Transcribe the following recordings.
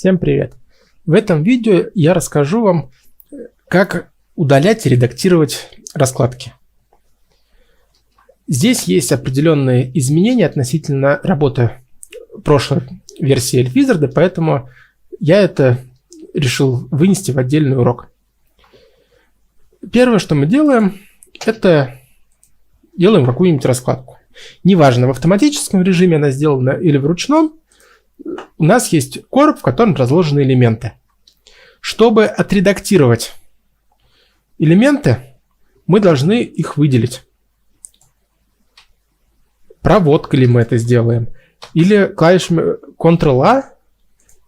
Всем привет! В этом видео я расскажу вам, как удалять и редактировать раскладки. Здесь есть определенные изменения относительно работы прошлой версии Elfwizard, поэтому я это решил вынести в отдельный урок. Первое, что мы делаем, это делаем какую-нибудь раскладку. Неважно, в автоматическом режиме она сделана или в ручном, у нас есть короб, в котором разложены элементы. Чтобы отредактировать элементы, мы должны их выделить. Проводкой ли мы это сделаем, или клавишами Ctrl-A,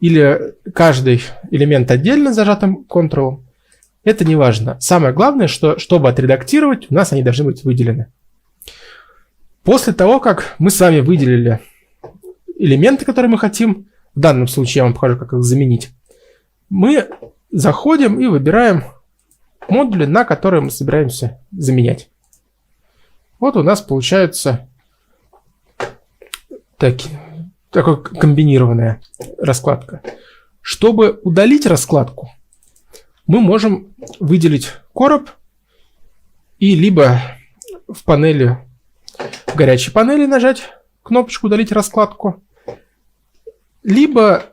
или каждый элемент отдельно зажатым Ctrl. Это не важно. Самое главное, что чтобы отредактировать, у нас они должны быть выделены. После того, как мы с вами выделили элементы, которые мы хотим, в данном случае я вам покажу, как их заменить, мы заходим и выбираем модули, на которые мы собираемся заменять. Вот у нас получается так, такая комбинированная раскладка. Чтобы удалить раскладку, мы можем выделить короб и либо в панели в горячей панели нажать кнопочку «Удалить раскладку», либо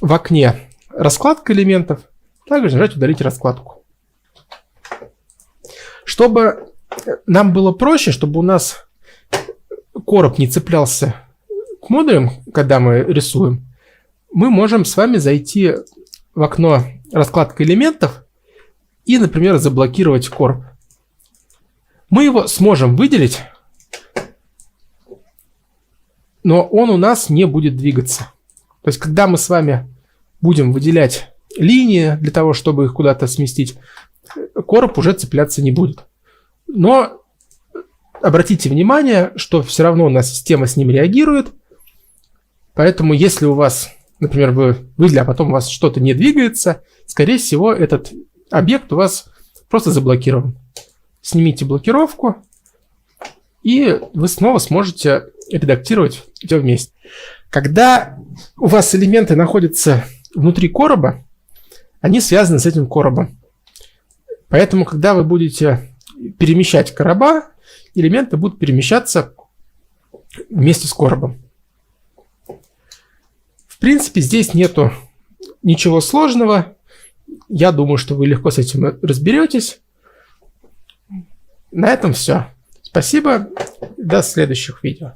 в окне «Раскладка элементов» также нажать «Удалить раскладку». Чтобы нам было проще, чтобы у нас короб не цеплялся к модулям, когда мы рисуем, мы можем с вами зайти в окно «Раскладка элементов» и, например, заблокировать короб. Мы его сможем выделить но он у нас не будет двигаться. То есть, когда мы с вами будем выделять линии для того, чтобы их куда-то сместить, короб уже цепляться не будет. Но обратите внимание, что все равно у нас система с ним реагирует. Поэтому, если у вас, например, вы выделили, а потом у вас что-то не двигается, скорее всего, этот объект у вас просто заблокирован. Снимите блокировку, и вы снова сможете редактировать все вместе. Когда у вас элементы находятся внутри короба, они связаны с этим коробом. Поэтому, когда вы будете перемещать короба, элементы будут перемещаться вместе с коробом. В принципе, здесь нету ничего сложного. Я думаю, что вы легко с этим разберетесь. На этом все. Спасибо. До следующих видео.